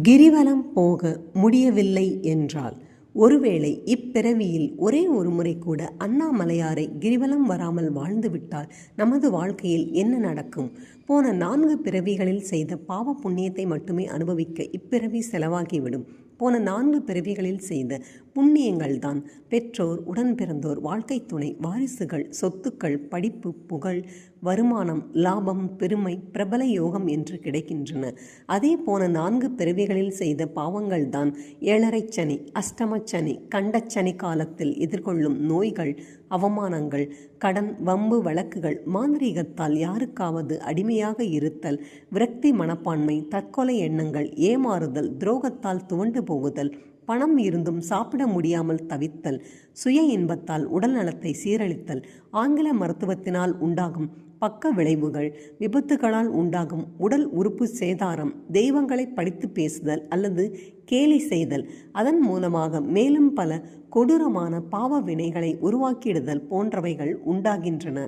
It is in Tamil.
கிரிவலம் போக முடியவில்லை என்றால் ஒருவேளை இப்பிறவியில் ஒரே ஒரு முறை கூட அண்ணாமலையாரை கிரிவலம் வராமல் வாழ்ந்துவிட்டால் நமது வாழ்க்கையில் என்ன நடக்கும்? போன நான்கு பிறவிகளில் செய்த பாவ புண்ணியத்தை மட்டுமே அனுபவிக்க இப்பிறவி செலவாகிவிடும். போன நான்கு பிறவிகளில் செய்த புண்ணியங்கள் தான் பெற்றோர் உடன் பிறந்தோர் வாழ்க்கை துணை வாரிசுகள் சொத்துக்கள் படிப்பு புகழ் வருமானம் லாபம் பெருமை பிரபல யோகம் என்று கிடைக்கின்றன. அதே போன நான்கு பிறவிகளில் செய்த பாவங்கள் தான் ஏழரை சனி அஷ்டமச்சனி கண்டச்சனி காலத்தில் எதிர்கொள்ளும் நோய்கள் அவமானங்கள் கடன் வம்பு வழக்குகள் மாந்திரீகத்தால் யாருக்காவது அடிமையாக இருத்தல் விரக்தி மனப்பான்மை தற்கொலை எண்ணங்கள் ஏமாறுதல் துரோகத்தால் துவண்டு போகுதல். பணம் இருந்தும் சாப்பிட முடியாமல் தவித்தல். சுய இன்பத்தால் உடல் நலத்தை சீரழித்தல். ஆங்கில மருத்துவத்தினால் உண்டாகும் பக்க விளைவுகள். விபத்துகளால் உண்டாகும் உடல் உறுப்பு சேதாரம். தெய்வங்களை படித்து பேசுதல் அல்லது கேலி செய்தல். அதன் மூலமாக மேலும் பல கொடூரமான பாவ வினைகளை உருவாக்கிடுதல் போன்றவைகள் உண்டாகின்றன.